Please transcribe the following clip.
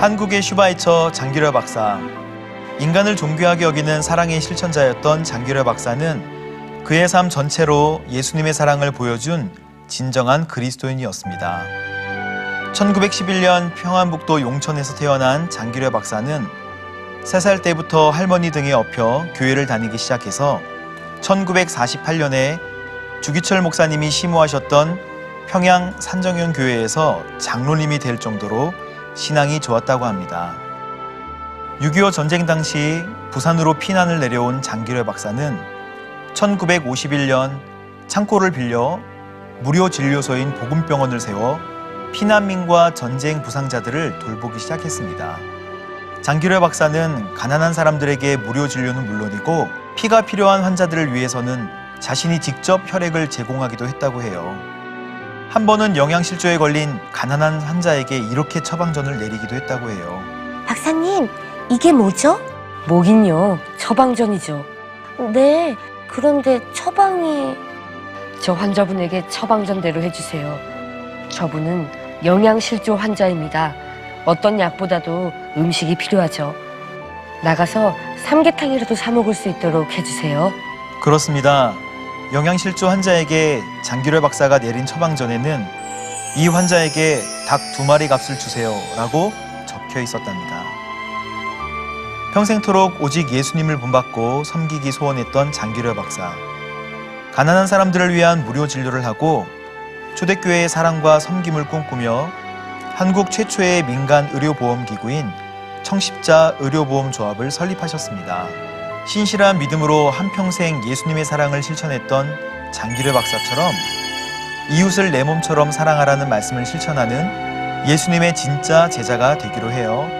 한국의 슈바이처 장기려 박사. 인간을 존귀하게 여기는 사랑의 실천자였던 장기려 박사는 그의 삶 전체로 예수님의 사랑을 보여준 진정한 그리스도인이었습니다. 1911년 평안북도 용천에서 태어난 장기려 박사는 3살 때부터 할머니 등에 업혀 교회를 다니기 시작해서 1948년에 주기철 목사님이 심호하셨던 평양 산정현 교회에서 장로님이 될 정도로 신앙이 좋았다고 합니다. 6.25 전쟁 당시 부산으로 피난을 내려온 장기려 박사는 1951년 창고를 빌려 무료 진료소인 복음병원을 세워 피난민과 전쟁 부상자들을 돌보기 시작했습니다. 장기려 박사는 가난한 사람들에게 무료 진료는 물론이고 피가 필요한 환자들을 위해서는 자신이 직접 혈액을 제공하기도 했다고 해요. 한 번은 영양실조에 걸린 가난한 환자에게 이렇게 처방전을 내리기도 했다고 해요. 박사님, 이게 뭐죠? 뭐긴요. 처방전이죠. 네, 그런데 처방이... 저 환자분에게 처방전대로 해주세요. 저분은 영양실조 환자입니다. 어떤 약보다도 음식이 필요하죠. 나가서 삼계탕이라도 사 먹을 수 있도록 해주세요. 그렇습니다. 영양실조 환자에게 장기려 박사가 내린 처방전에는 이 환자에게 닭 두 마리 값을 주세요 라고 적혀 있었답니다. 평생토록 오직 예수님을 본받고 섬기기 소원했던 장기려 박사. 가난한 사람들을 위한 무료 진료를 하고 초대교회의 사랑과 섬김을 꿈꾸며 한국 최초의 민간 의료보험 기구인 청십자 의료보험조합을 설립하셨습니다. 신실한 믿음으로 한평생 예수님의 사랑을 실천했던 장기려 박사처럼 이웃을 내 몸처럼 사랑하라는 말씀을 실천하는 예수님의 진짜 제자가 되기로 해요.